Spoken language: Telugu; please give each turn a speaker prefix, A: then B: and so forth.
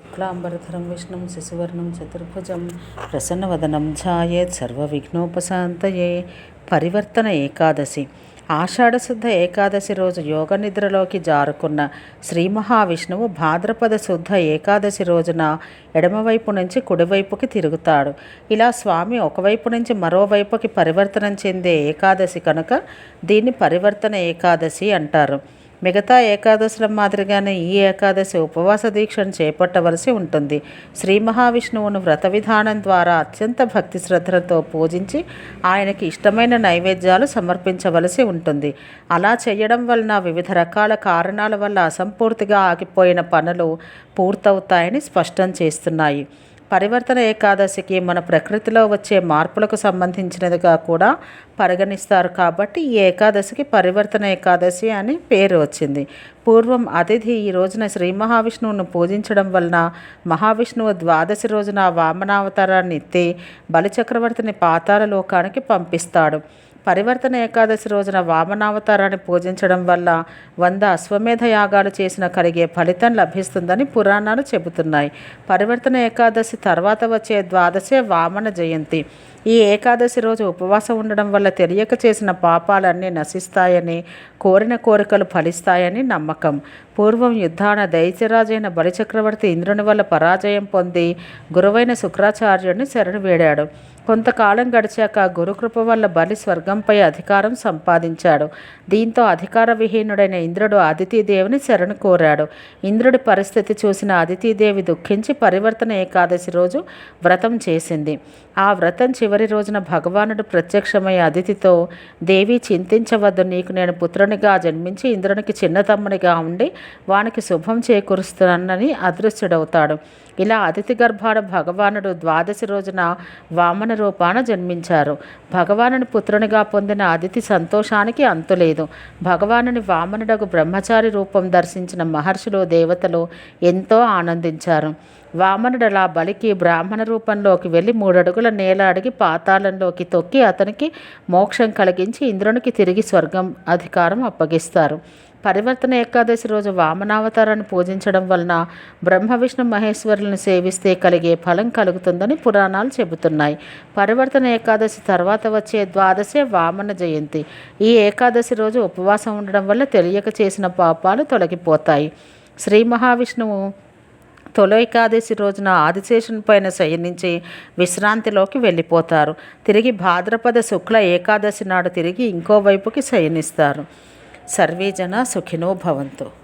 A: శుక్లాంబరధరం విష్ణుం శశివర్ణం చతుర్భుజం ప్రసన్నవదనం ఛాయేత్ సర్వవిఘ్నోపశాంతయే పరివర్తన ఏకాదశి ఆషాఢశుద్ధ ఏకాదశి రోజు యోగ నిద్రలోకి జారుకున్న శ్రీ మహావిష్ణువు భాద్రపద శుద్ధ ఏకాదశి రోజున ఎడమవైపు నుంచి కుడివైపుకి తిరుగుతాడు. ఇలా స్వామి ఒకవైపు నుంచి మరోవైపుకి పరివర్తనం చెందే ఏకాదశి కనుక దీన్ని పరివర్తన ఏకాదశి అంటారు. మిగతా ఏకాదశుల మాదిరిగానే ఈ ఏకాదశి ఉపవాస దీక్షను చేపట్టవలసి ఉంటుంది. శ్రీ మహావిష్ణువును వ్రత విధానం ద్వారా అత్యంత భక్తి శ్రద్ధలతో పూజించి ఆయనకి ఇష్టమైన నైవేద్యాలు సమర్పించవలసి ఉంటుంది. అలా చేయడం వలన వివిధ రకాల కారణాల వల్ల అసంపూర్తిగా ఆగిపోయిన పనులు పూర్తవుతాయని స్పష్టం చేస్తున్నాయి. పరివర్తన ఏకాదశికి మన ప్రకృతిలో వచ్చే మార్పులకు సంబంధించినదిగా కూడా పరిగణిస్తారు కాబట్టి ఈ ఏకాదశికి పరివర్తన ఏకాదశి అని పేరు వచ్చింది. పూర్వం అతిథి ఈ రోజున శ్రీ మహావిష్ణువును పూజించడం వలన మహావిష్ణువు ద్వాదశి రోజున వామనావతారాన్ని ఎత్తి బలిచక్రవర్తిని పాతాల లోకానికి పంపిస్తాడు. పరివర్తన ఏకాదశి రోజున వామనావతారాన్ని పూజించడం వల్ల వంద అశ్వమేధ యాగాలు చేసిన కలిగే ఫలితం లభిస్తుందని పురాణాలు చెబుతున్నాయి. పరివర్తన ఏకాదశి తర్వాత వచ్చే ద్వాదశే వామన జయంతి. ఈ ఏకాదశి రోజు ఉపవాసం ఉండడం వల్ల తెలియక చేసిన పాపాలన్నీ నశిస్తాయని కోరిన కోరికలు ఫలిస్తాయని నమ్మకం. పూర్వం యుద్ధాన దైత్యరాజైన బలిచక్రవర్తి ఇంద్రుని వల్ల పరాజయం పొంది గురువైన శుక్రాచార్యుడిని శరణు వేడాడు. కొంతకాలం గడిచాక గురుకృప వల్ల బలి స్వర్గంపై అధికారం సంపాదించాడు. దీంతో అధికార విహీనుడైన ఇంద్రుడు అదితిదేవిని శరణు కోరాడు. ఇంద్రుడి పరిస్థితి చూసిన అదితిదేవి దుఃఖించి పరివర్తన ఏకాదశి రోజు వ్రతం చేసింది. ఆ వ్రతం చివరి చివరి రోజున భగవానుడు ప్రత్యక్షమై అతిథితో దేవి చింతించవద్దు. నీకు నేను పుత్రునిగా జన్మించి ఇంద్రునికి చిన్నతమ్మునిగా ఉండి వానికి శుభం చేకూరుస్తానని అదృశ్యుడవుతాడు ఇలా అతిథి గర్భాన భగవానుడు ద్వాదశి రోజున వామన రూపాన జన్మించారు. భగవానుని పుత్రునిగా పొందిన అతిథి సంతోషానికి అంతులేదు భగవానుని వామనుడకు బ్రహ్మచారి రూపం దర్శించిన మహర్షులు దేవతలు ఎంతో ఆనందించారు. వామనుడు అలా బలికి బ్రాహ్మణ రూపంలోకి వెళ్ళి మూడడుగుల నేల అడిగి పాతాళంలోకి తొక్కి అతనికి మోక్షం కలిగించి ఇంద్రునికి తిరిగి స్వర్గం అధికారం అప్పగిస్తారు. పరివర్తన ఏకాదశి రోజు వామనావతారాన్ని పూజించడం వలన బ్రహ్మ విష్ణు మహేశ్వరులను సేవిస్తే కలిగే ఫలం కలుగుతుందని పురాణాలు చెబుతున్నాయి. పరివర్తన ఏకాదశి తర్వాత వచ్చే ద్వాదశే వామన జయంతి. ఈ ఏకాదశి రోజు ఉపవాసం ఉండడం వల్ల తెలియక చేసిన పాపాలు తొలగిపోతాయి. శ్రీ మహావిష్ణువు తొలి ఏకాదశి రోజున ఆదిశేషుని పైన శయనించి విశ్రాంతిలోకి వెళ్ళిపోతారు. తిరిగి భాద్రపద శుక్ల ఏకాదశి నాడు తిరిగి ఇంకోవైపుకి శయనిస్తారు. సర్వేజన సుఖినో భవంతు.